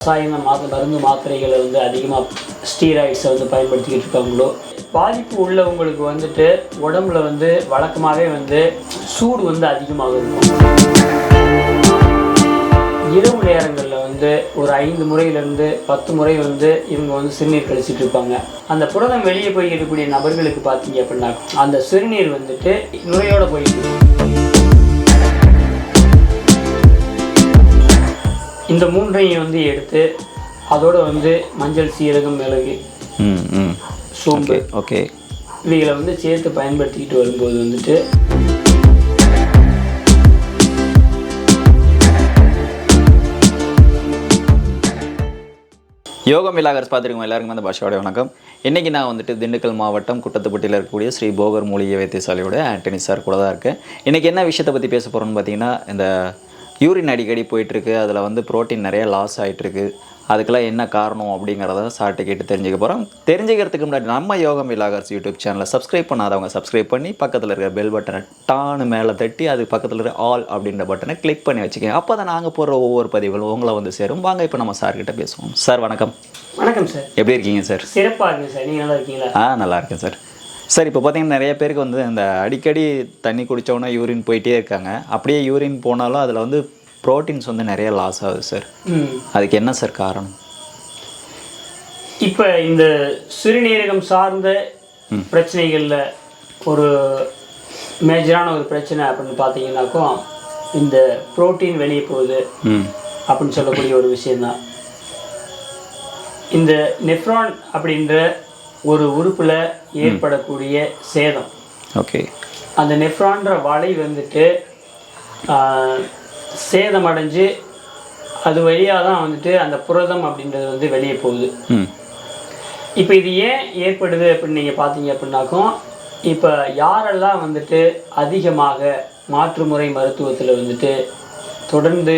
ரசாயன மாத மருந்து மாத்திரைகளை வந்து அதிகமாக ஸ்டீராய்ட்ஸை வந்து பயன்படுத்திக்கிட்டு இருக்காங்களோ பாதிப்பு உள்ளவங்களுக்கு வந்துட்டு உடம்புல வந்து வழக்கமாகவே வந்து சூடு வந்து அதிகமாக இருக்கும் இரவு நேரங்களில் வந்து ஒரு ஐந்து முறையிலேருந்து பத்து முறை வந்து இவங்க வந்து சிறுநீர் கழிச்சிட்டு இருப்பாங்க. அந்த புரதம் வெளியே போய் இருக்கக்கூடிய நபர்களுக்கு பார்த்தீங்க அப்படின்னா அந்த சிறுநீர் வந்துட்டு நுரையோடு போயிட்டு இந்த மூன்றையும் வந்து எடுத்து அதோட வந்து மஞ்சள் சீரகம் மிளகு ம் ம். சோம்பு ஓகே இவைகளை வந்து சேர்த்து பயன்படுத்திக்கிட்டு வரும்போது வந்துட்டு யோகம் விலாகர்ஸ் பார்த்துருக்கோம் எல்லாருக்கும் அந்த பாஷாவோட வணக்கம். இன்றைக்கி நான் வந்துட்டு திண்டுக்கல் மாவட்டம் குட்டத்துப்பட்டியில் இருக்கக்கூடிய ஸ்ரீ போகர் மூலிகை வைத்தியசாலையோட ஆண்டனி சார் கூட தான் இருக்கேன். இன்றைக்கி என்ன விஷயத்தை பற்றி பேச போகிறோம்னு பார்த்தீங்கன்னா இந்த யூரின் அடிக்கடி போயிட்டுருக்கு அதில் வந்து புரோட்டீன் நிறைய லாஸ் ஆகிட்டுருக்கு அதுக்கெல்லாம் என்ன காரணம் அப்படிங்கிறத சார்ட்டு கேட்டு தெரிஞ்சுக்க போகிறோம் தெரிஞ்சுக்கிறதுக்கு முன்னாடி நம்ம யோகம் விலாகர்ஸ் யூடியூப் சேனலை சப்ஸ்கிரைப் பண்ணாதவங்க சப்ஸ்கிரைப் பண்ணி பக்கத்தில் இருக்கிற பெல் பட்டனை டானு மேலே தட்டி அது பக்கத்தில் இருக்கிற ஆல் அப்படின்ற பட்டனை கிளிக் பண்ணி வச்சுக்கோங்க. அப்போ தான் நாங்கள் போடுற ஒவ்வொரு பதிவுகளும் உங்களை வந்து சேரும். வாங்க இப்போ நம்ம சார்கிட்ட பேசுவோம். சார் வணக்கம். வணக்கம் சார். எப்படி இருக்கீங்க சார்? சிறப்பாக இருக்குங்க சார். நீங்கள் நல்லா இருக்கீங்களா? ஆ நல்லா இருக்கேன் சார். சார் இப்போ பார்த்தீங்கன்னா நிறைய பேருக்கு வந்து இந்த அடிக்கடி தண்ணி குடித்தோன்னா யூரின் போயிட்டே இருக்காங்க. அப்படியே யூரின் போனாலும் அதில் வந்து ப்ரோட்டீன்ஸ் வந்து நிறைய லாஸ் ஆகுது சார். அதுக்கு என்ன சார் காரணம்? இப்போ இந்த சிறுநீரகம் சார்ந்த பிரச்சனைகளில் ஒரு மேஜரான ஒரு பிரச்சனை அப்படின்னு பார்த்தீங்கன்னாக்கும் இந்த புரோட்டீன் வெளியே போகுது அப்படின்னு சொல்லக்கூடிய ஒரு விஷயந்தான் இந்த நெஃப்ரான் அப்படின்ற ஒரு உறுப்பில் ஏற்படக்கூடிய சேதம். ஓகே. அந்த நெஃப்ரான்ற வலை வந்துட்டு ஆஹ், சேதமடைஞ்சு அது வழியாக தான் வந்துட்டு அந்த புரதம் அப்படின்றது வந்து வெளியே போகுது. இப்போ இது ஏன் ஏற்படுது அப்படின்னு நீங்கள் பார்த்தீங்க அப்படின்னாக்கும் இப்போ யாரெல்லாம் வந்துட்டு அதிகமாக மாற்றுமுறை மருத்துவத்தில் வந்துட்டு தொடர்ந்து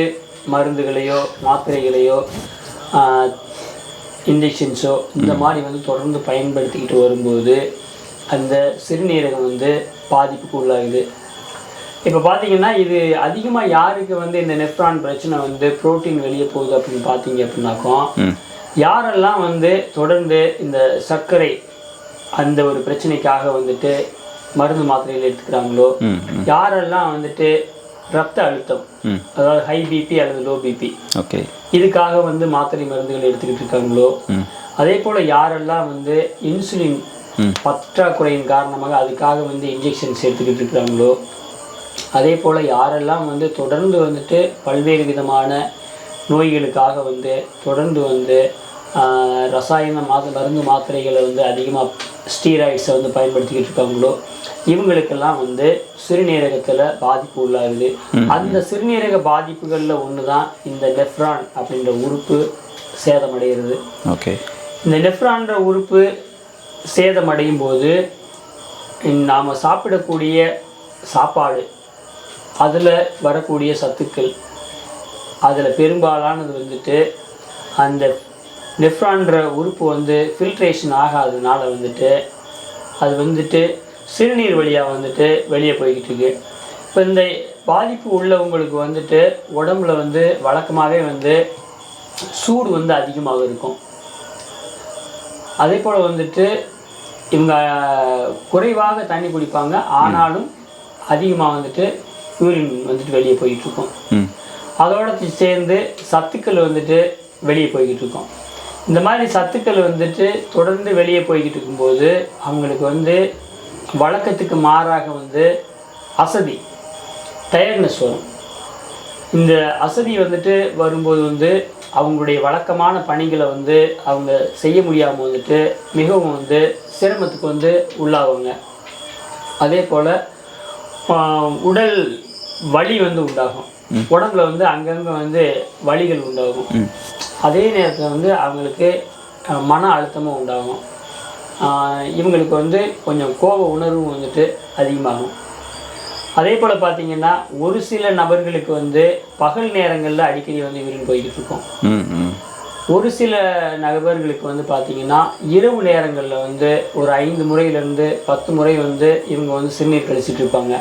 மருந்துகளையோ மாத்திரைகளையோ இன்ஜெக்ஷன்ஸோ இந்த மாதிரி வந்து தொடர்ந்து பயன்படுத்திக்கிட்டு வரும்போது அந்த சிறுநீரகம் வந்து பாதிப்புக்கு உள்ளாகுது. இப்போ பார்த்தீங்கன்னா இது அதிகமாக யாருக்கு வந்து இந்த நெஃப்ரான் பிரச்சனை வந்து புரோட்டீன் வெளியே போகுது அப்படின்னு பார்த்தீங்க அப்படின்னாக்கும் யாரெல்லாம் வந்து தொடர்ந்து இந்த சர்க்கரை அந்த ஒரு பிரச்சனைக்காக வந்துட்டு மருந்து மாத்திரைகள் எடுத்துக்கிறாங்களோ யாரெல்லாம் வந்துட்டு ரத்த அழுத்தம் அதாவது ஹை பிபி அல்லது லோ பிபி ஓகே. இதுக்காக வந்து மாத்திரை மருந்துகள் எடுத்துக்கிட்டு இருக்காங்களோ? அதே போல் யாரெல்லாம் வந்து இன்சுலின் பற்றாக்குறையின் காரணமாக அதுக்காக வந்து இன்ஜெக்ஷன்ஸ் எடுத்துக்கிட்டு இருக்கிறாங்களோ அதே போல் யாரெல்லாம் வந்து தொடர்ந்து வந்துட்டு பல்வேறு விதமான நோய்களுக்காக வந்து தொடர்ந்து வந்து ரசாயன மாத மருந்து மாத்திரைகளை வந்து அதிகமாக ஸ்டீராய்ட்ஸை வந்து பயன்படுத்திக்கிட்டு இருக்காங்களோ இவங்களுக்கெல்லாம் வந்து சிறுநீரகத்தில் பாதிப்பு உள்ளாகுது. அந்த சிறுநீரக பாதிப்புகளில் ஒன்று தான் இந்த நெஃப்ரான் அப்படின்ற உறுப்பு சேதமடைகிறது. ஓகே. இந்த நெஃப்ரான்ற உறுப்பு சேதமடையும் போது நாம் சாப்பிடக்கூடிய சாப்பாடு அதில் வரக்கூடிய சத்துக்கள் அதில் பெரும்பாலானது வந்துட்டு அந்த நெஃப்ரான்ற உறுப்பு வந்து ஃபில்ட்ரேஷன் ஆகாததுனால வந்துட்டு அது வந்துட்டு சிறுநீர் வழியாக வந்துட்டு வெளியே போய்கிட்டு இருக்கு. இப்போ இந்த பாதிப்பு உள்ளவங்களுக்கு வந்துட்டு உடம்புல வந்து வழக்கமாகவே வந்து சூடு வந்து அதிகமாக இருக்கும். அதே போல் வந்துட்டு இவங்க குறைவாக தண்ணி குடிப்பாங்க. ஆனாலும் அதிகமாக வந்துட்டு யூரின் வந்துட்டு வெளியே போயிட்டு இருக்கும். ம். அதோட சேர்ந்து சத்துக்கள் வந்துட்டு வெளியே போய்கிட்டு இருக்கும். இந்த மாதிரி சத்துக்கள் வந்துட்டு தொடர்ந்து வெளியே போய்கிட்டு இருக்கும்போது அவங்களுக்கு வந்து வழக்கத்துக்கு மாறாக வந்து அசதி டயர்ட்னஸ் வரும். இந்த அசதி வந்துட்டு வரும்போது வந்து அவங்களுடைய வழக்கமான பணிகளை வந்து அவங்க செய்ய முடியாமல் வந்துட்டு மிகவும் வந்து சிரமத்துக்கு வந்து உள்ளாவாங்க. அதே போல் உடல் வலி வந்து உண்டாகும். உடம்புல வந்து அங்கங்கே வந்து வலிகள் உண்டாகும். அதே நேரத்தில் வந்து அவங்களுக்கு மன அழுத்தமும் உண்டாகும். இவங்களுக்கு வந்து கொஞ்சம் கோப உணர்வும் வந்துட்டு அதிகமாகும். அதே போல் பார்த்தீங்கன்னா ஒரு சில நபர்களுக்கு வந்து பகல் நேரங்களில் அடிக்கடி வந்து யூரின் போய்கிட்டு இருக்கும். ஒரு சில நபர்களுக்கு வந்து பார்த்தீங்கன்னா இரவு நேரங்களில் வந்து ஒரு ஐந்து முறையிலேருந்து பத்து முறை வந்து இவங்க வந்து சிறுநீர் கழிச்சிட்டு இருப்பாங்க.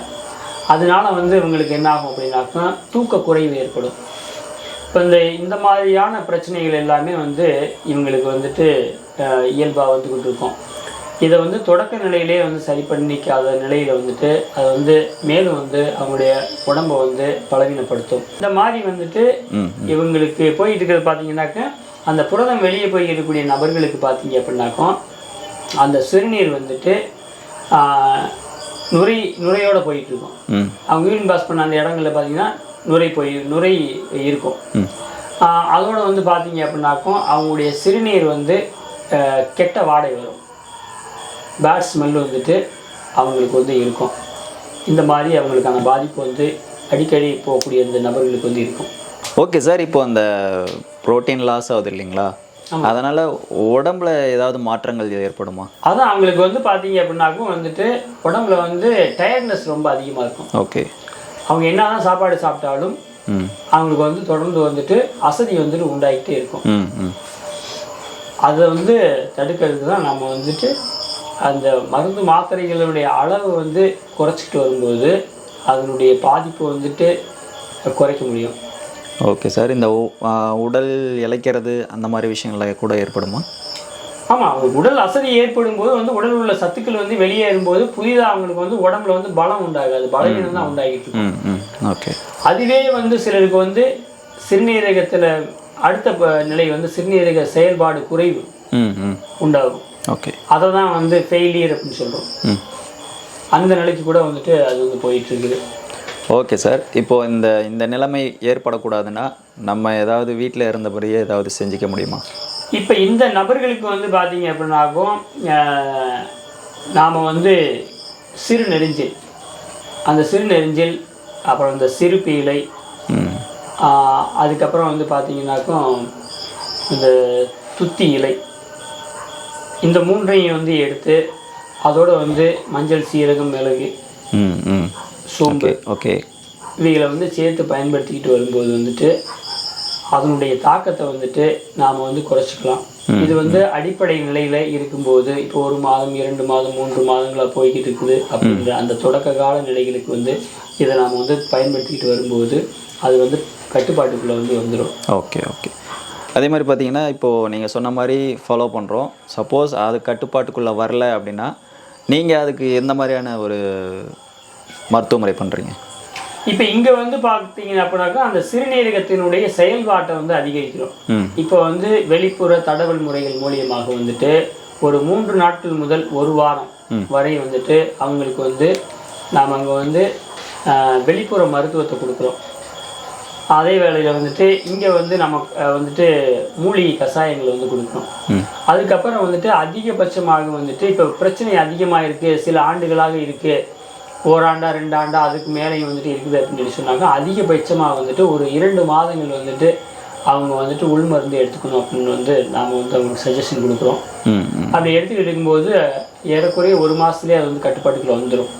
அதனால வந்து இவங்களுக்கு என்ன ஆகும் அப்படின்னாக்கா தூக்க குறைவு ஏற்படும். இப்போ இந்த இந்த மாதிரியான பிரச்சனைகள் எல்லாமே வந்து இவங்களுக்கு வந்துட்டு இயல்பாக வந்துக்கிட்டு இருக்கும் இதை வந்து தொடக்க நிலையிலே வந்து சரி பண்ணிக்காத நிலையில் வந்துட்டு அது வந்து மேலும் வந்து அவங்களுடைய உடம்பை வந்து பலவீனப்படுத்தும். இந்த மாதிரி வந்துட்டு இவங்களுக்கு போயிட்டு இருக்கிறது பார்த்தீங்கன்னாக்க அந்த புரதம் வெளியே போய் இருக்கக்கூடிய நபர்களுக்கு பார்த்தீங்க அப்படின்னாக்கும் அந்த சிறுநீர் வந்துட்டு நுரை நுரையோட போயிட்டு இருக்கும். ம். அவங்க யூரின் பாஸ் பண்ண அந்த இடங்கள்ல பார்த்தீங்கன்னா நுரை போய் நுரை இருக்கும். அதோட வந்து பார்த்தீங்க அப்படின்னாக்கும் அவங்களுடைய சிறுநீர் வந்து கெட்ட வாடை வரும். பேட் ஸ்மெல் வந்துட்டு அவங்களுக்கு வந்து இருக்கும். இந்த மாதிரி அவங்களுக்கான பாதிப்பு வந்து அடிக்கடி போகக்கூடிய இந்த நபர்களுக்கு வந்து இருக்கும். ஓகே சார் இப்போ அந்த புரோட்டீன் லாஸ் ஆகுது இல்லைங்களா? அதனால் உடம்புல ஏதாவது மாற்றங்கள் ஏற்படுமா? அதான் அவங்களுக்கு வந்து பார்த்தீங்க அப்படின்னாக்கும் வந்துட்டு உடம்புல வந்து டயர்ட்னஸ் ரொம்ப அதிகமாக இருக்கும். ஓகே அவங்க என்னதான் சாப்பாடு சாப்பிட்டாலும் ம். அவங்களுக்கு வந்து தொடர்ந்து வந்துட்டு அசதி வந்துட்டு உண்டாகிட்டே இருக்கும். அதை வந்து தடுக்கிறதுக்கு தான் நம்ம வந்துட்டு அந்த மருந்து மாத்திரைகளுடைய அளவு வந்து குறைச்சிக்கிட்டு வரும்போது அதனுடைய பாதிப்பு வந்துட்டு குறைக்க முடியும். ஓகே சார் இந்த உடல் இளைக்கிறது அந்த மாதிரி விஷயங்கள்லாம் கூட ஏற்படுமா? ஆமாம் உடல் அசதி ஏற்படும் போது வந்து உடல் உள்ள சத்துக்கள் வந்து வெளியேறும்போது புதிதாக அவங்களுக்கு வந்து உடம்புல வந்து பலம் உண்டாகாது. பலவீனம் தான் உண்டாகிட்டு இருக்கும். ஓகே. அதுவே வந்து சிலருக்கு வந்து சிறுநீரகத்தில் அடுத்த நிலை வந்து சிறுநீரக செயல்பாடு குறைவு உண்டாகும். ஓகே. அதை தான் வந்து ஃபெயிலியர் அப்படின்னு சொல்கிறோம் அந்த நிலைக்கு கூட வந்துட்டு அது வந்து போயிட்டு இருக்குது ஓகே சார். இப்போ இந்த இந்த நிலைமை ஏற்படக்கூடாதுன்னா நம்ம ஏதாவது வீட்டில் இருந்தபடியே ஏதாவது செஞ்சுக்க முடியுமா? இப்போ இந்த நபர்களுக்கு வந்து பார்த்தீங்க அப்படின்னாக்கும் நாம் வந்து சிறு நெரிஞ்சில். அந்த சிறு நெரிஞ்சில் அப்புறம் இந்த சிறு பீலை அதுக்கப்புறம் வந்து பார்த்தீங்கன்னாக்கும் இந்த துத்தி இலை. இந்த மூன்றையும் வந்து எடுத்து அதோட வந்து மஞ்சள் சீரகம் மிளகு சோம்பு ஓகே ஓகே. இவைகளை வந்து சேர்த்து பயன்படுத்திக்கிட்டு வரும்போது வந்துட்டு அதனுடைய தாக்கத்தை வந்துட்டு நாம் வந்து குறைச்சிக்கலாம். இது வந்து அடிப்படை நிலையில இருக்கும்போது இப்போ ஒரு மாதம் இரண்டு மாதம் மூன்று மாதங்களா போய்கிட்டு இருக்குது அப்படின்ற அந்த தொடக்க கால நிலைகளுக்கு வந்து இதை நாம் வந்து பயன்படுத்திக்கிட்டு வரும்போது அது வந்து கட்டுப்பாட்டுக்குள்ள வந்து வந்துடும் ஓகே ஓகே. அதே மாதிரி பார்த்தீங்கன்னா இப்போது நீங்கள் சொன்ன மாதிரி ஃபாலோ பண்ணுறோம் சப்போஸ் அது கட்டுப்பாட்டுக்குள்ளே வரல அப்படின்னா நீங்கள் அதுக்கு எந்த மாதிரியான ஒரு மருத்துவ முறை பண்ணுறீங்க இப்போ இங்க வந்து பார்த்தீங்க அப்படின்னாக்கா அந்த சிறுநீரகத்தினுடைய செயல்பாட்டை வந்து அதிகரிக்கிறோம். இப்போ வந்து வெளிப்புற தடவல் முறைகள் மூலியமாக வந்துட்டு ஒரு மூன்று நாட்கள் முதல் ஒரு வாரம் வரை வந்துட்டு அவங்களுக்கு வந்து நாம் அங்கே வந்து வெளிப்புற மருத்துவத்தை கொடுக்குறோம். அதே வேளையில் வந்துட்டு இங்கே வந்து நம்ம வந்துட்டு மூலிகை கஷாயங்களை வந்து கொடுக்குறோம். ம். அதுக்கப்புறம் வந்துட்டு அதிகபட்சமாக வந்துட்டு இப்போ பிரச்சனை அதிகமாக இருக்குது சில ஆண்டுகளாக இருக்குது ஓராண்டா ரெண்டு ஆண்டா அதுக்கு மேலேயும் வந்துட்டு இருக்குது அப்படின்னு சொல்லி சொன்னாங்க. அதிகபட்சமாக வந்துட்டு ஒரு இரண்டு மாதங்கள் வந்துட்டு அவங்க வந்துட்டு உள் மருந்து எடுத்துக்கணும் அப்படின்னு வந்து நாம் வந்து அவங்களுக்கு சஜஷன் கொடுக்குறோம். அப்படி எடுத்துக்கிட்டு இருக்கும்போது ஏறக்குறைய ஒரு மாதத்துலேயே அது வந்து கட்டுப்பாட்டுக்குள்ள வந்துடும்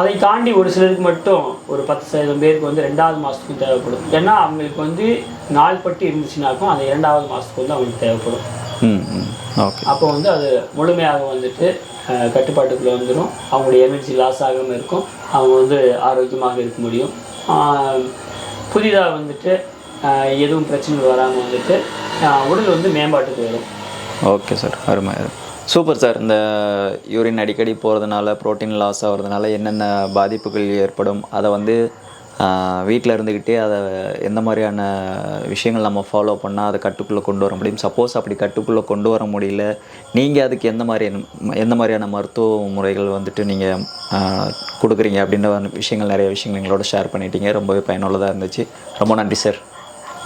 அதை தாண்டி ஒரு சிலருக்கு மட்டும் ஒரு பத்து சதவீதம் பேருக்கு வந்து ரெண்டாவது மாதத்துக்கும் தேவைப்படும். ஏன்னா அவங்களுக்கு வந்து நாள் பட்டு இருந்துச்சுனாக்கும் அந்த இரண்டாவது மாதத்துக்கு வந்து அவங்களுக்கு தேவைப்படும். அப்போ வந்து அது முழுமையாக வந்துட்டு கட்டுப்பாட்டுக்குள்ளே வந்துடும் அவங்களுடைய எனர்ஜி லாஸ் ஆகாமல் இருக்கும். அவங்க வந்து ஆரோக்கியமாக இருக்க முடியும். புதிதாக வந்துட்டு எதுவும் பிரச்சனைகள் வராமல் வந்துட்டு உடல் வந்து மேம்பாட்டுக்கு வரும். ஓகே சார் அருமை. அருமை சூப்பர் சார் இந்த யூரின் அடிக்கடி போகிறதுனால புரோட்டீன் லாஸ் ஆகிறதுனால என்னென்ன பாதிப்புகள் ஏற்படும்? அதை வந்து வீட்டில் இருந்துக்கிட்டே அதை எந்த மாதிரியான விஷயங்கள் நம்ம ஃபாலோ பண்ணால் அதை கட்டுக்குள்ளே கொண்டு வர முடியும்? சப்போஸ் அப்படி கட்டுக்குள்ளே கொண்டு வர முடியல. நீங்கள் அதுக்கு எந்த மாதிரியான எந்த மாதிரியான மருத்துவ முறைகள் வந்துட்டு நீங்கள் கொடுக்குறீங்க? அப்படின்ற விஷயங்கள் நிறைய விஷயங்கள் எங்களோட ஷேர் பண்ணிட்டீங்க. ரொம்பவே பயனுள்ளதாக இருந்துச்சு. ரொம்ப நன்றி சார்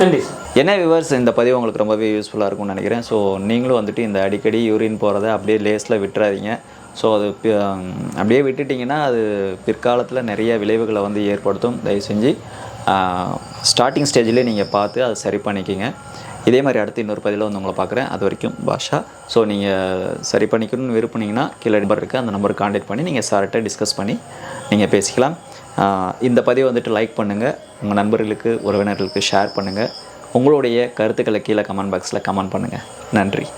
நன்றி சார் என்ன விவர்ஸ் இந்த பதிவு உங்களுக்கு ரொம்பவே யூஸ்ஃபுல்லாக இருக்கும்னு நினைக்கிறேன். ஸோ நீங்களும் வந்துட்டு இந்த அடிக்கடி யூரின் போகிறத அப்படியே லேஸில் விட்டுறாதீங்க. ஸோ அது அப்படியே விட்டுட்டிங்கன்னா அது பிற்காலத்தில் நிறைய விளைவுகளை வந்து ஏற்படுத்தும். தயவு செஞ்சு ஸ்டார்டிங் ஸ்டேஜ்லேயே நீங்கள் பார்த்து அதை சரி பண்ணிக்கிங்க. இதே மாதிரி அடுத்து இன்னொரு பதிவில் வந்து உங்களை பார்க்குறேன். அது வரைக்கும் பாஷா. ஸோ நீங்கள் சரி பண்ணிக்கணும்னு விருப்பனீங்கன்னா கீழே நம்பர் இருக்குது அந்த நம்பருக்கு காண்டாக்ட் பண்ணி நீங்கள் சார்கிட்ட டிஸ்கஸ் பண்ணி நீங்கள் பேசிக்கலாம். இந்த பதிவை வந்துட்டு லைக் பண்ணுங்கள் உங்கள் நண்பர்களுக்கு உறவினர்களுக்கு ஷேர் பண்ணுங்கள் உங்களுடைய கருத்துக்களை கீழே கமெண்ட் பாக்ஸில் கமெண்ட் பண்ணுங்கள் நன்றி.